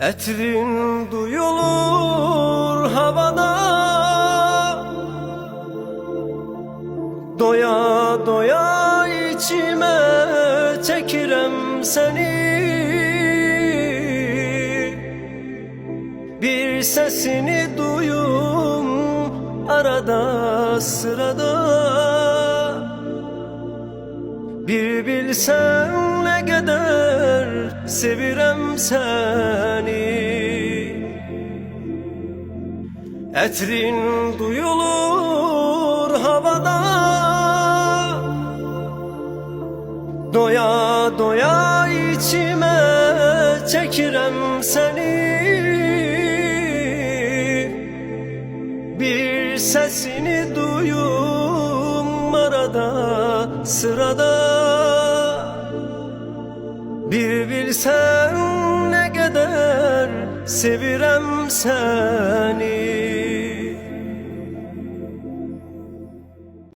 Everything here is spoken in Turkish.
Etrin duyulur havada. Doya doya içime çekirem seni. Bir sesini duyum arada sırada. Bir bilsen ne kadar sevirem seni. Etrin duyulur havada. Doya doya içime çekirem seni. Bir sesini duyum arada sırada Bir bilsen ne kadar sevirem seni